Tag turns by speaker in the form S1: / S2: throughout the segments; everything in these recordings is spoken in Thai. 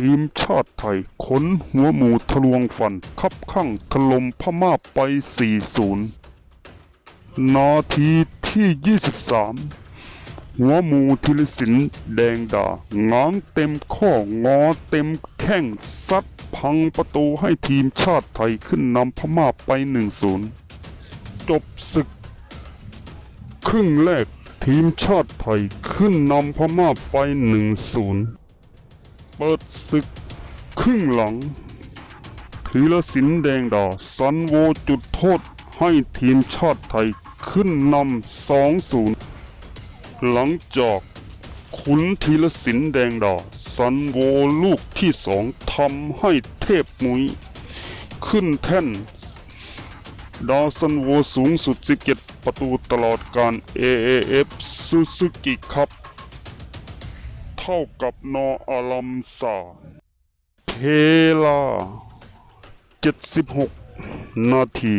S1: ทีมชาติไทยขนหัวหมูทะลวงฟัน คับข้างถล่มพม่าไป 4-0 นาทีที่ 23 หัวหมูทิลสินแดงดาง้างเต็มข้องอเต็มแข้งซัดพังประตูให้ทีมชาติไทยขึ้นนำพม่าไป 1-0 จบศึก ครึ่งแรกทีมชาติไทยขึ้นนำพม่าไป 1-0 เปิดศึกครึ่งหลังธีรสินแดงดาซันโวจุดโทษให้ทีมชาติไทยขึ้นนำ2-0หลังจากขุนธีรสินแดงดาซันโวลูกที่สองทำให้เทพมุย ขึ้นแท่นดาวซันโวสูงสุด 17 ประตูตลอดการ AAF Suzuki Cup เท่ากับนออาลัมซาเทลา 76 นาที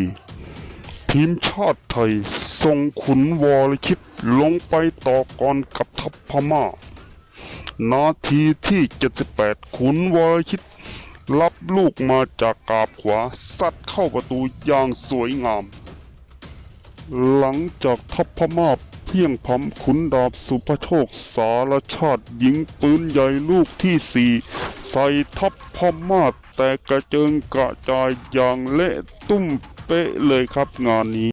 S1: ทีมชาติไทยส่งขุนวอลคิดลงไปต่อกรกับทัพพม่า นาทีที่ 78 ขุนวอลคิดรับลูกมาจากกาบขวาซัดเข้าประตูอย่างสวยงาม หลังจากทัพพม่า พียงพำขุนดาบสุภโชคสารชาติยิงปืนใหญ่ลูกที่สี่ใส่ทัพพม่าแต่กระเจิงกระจายอย่างเละตุ้มเป๊ะเลยครับงานนี้